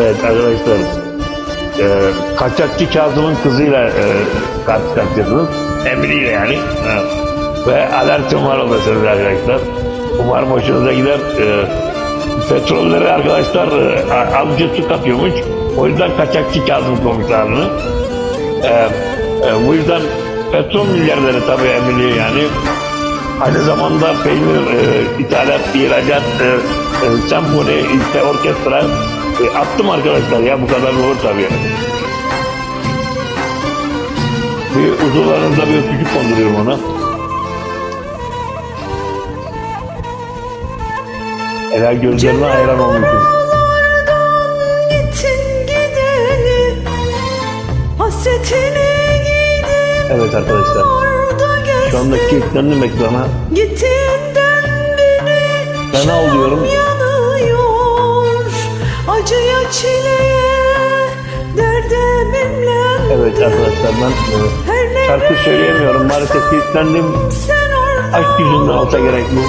Evet arkadaşlar. E, kaçakçı Kazım'ın kızıyla e, karşı karşıyasınız. Emriyle yani. Ha. Ve alertim var olasınız arkadaşlar. Umarım hoşunuza gider. E, petrolleri arkadaşlar e, azıcık su katıyormuş. O yüzden kaçakçı Kazım komutanını. E, e, bu yüzden petrol milyarderi tabii emriliyor yani. Aynı zamanda peynir, e, ithalat, ihracat, e, e, senfoni, işte orkestra e, attım arkadaşlar ya bu kadar olur tabii. Bir uzuvlarında bir öpücük konduruyorum ona. Helal gözlerine hayran olmuşum. Evet arkadaşlar. Şu anda kilitlendim ekrana. Fena oluyorum. Evet arkadaşlar ben e, şarkı söyleyemiyorum. Maalesef kilitlendim. Aşk yüzünden olsa gerek bu.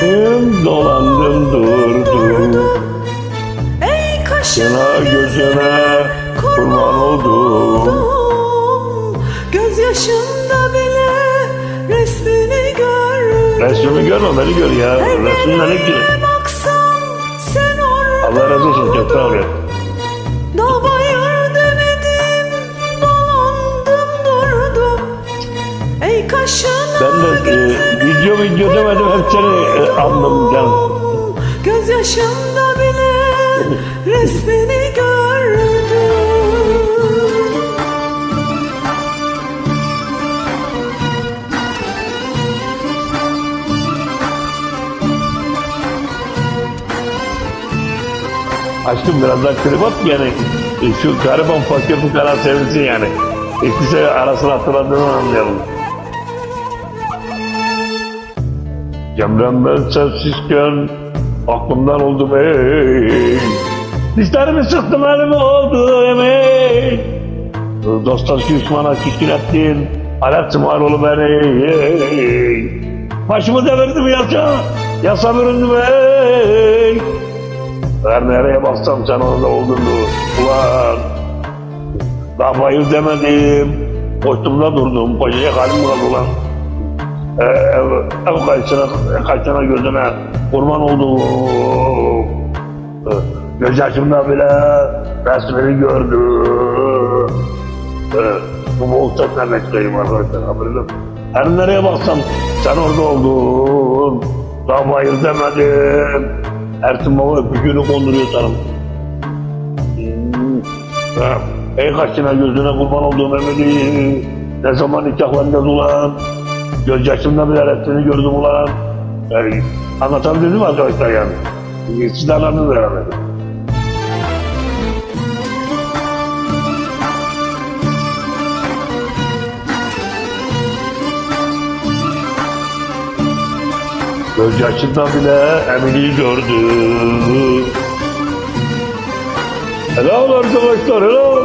Tüm dolandım durdum. Ey kaşına gözüne kurban oldum. oldum Gözyaşımda bile resmini görürüm Resmimi görme beni gör ya. Resimle ne Allah razı olsun çok sağ ol Ey kaşına Ben de e, video video demedim hep seni e, andım canım. Gözyaşımda bile resmini gördüm Aşkım biraz daha klip at yani. E, şu gariban fakir bu kadar sevinsin yani. İkisi arasını hatırladığını anlayalım. Cemrem ben sensizken aklımdan oldum ey. Dişlerimi sıktım elime oldu emeği. Dostoyevski Osman'a küskün ettin. Alet var olu beni. Başımı devirdim yasa. Yasa büründüm ey. Her nereye baksam sen orada oldun ulan. Daha bayır demedim. Koştumda durdum. Koşacak halim kaldı ulan. Ee, ev, ev kaçına, kaçına gözüne kurban oldum. Ee, göz yaşımda bile resmini gördüm. Bu bol sesle mekteyim arkadaşlar haberiniz olsun. Her nereye baksam sen orada oldun. Daha bayır demedim. Ertuğrul Baba öpücüğünü konduruyor sanırım. Hmm. Ey kaçına gözüne kurban olduğum emeli. Ne zaman nikahlanacağız ulan? Göz yaşımda bile resmini gördüm ulan. Yani anlatabildim mi arkadaşlar yani? Siz de anladınız herhalde. Göz yaşında bile Emine'yi gördüm. Helal arkadaşlar helal.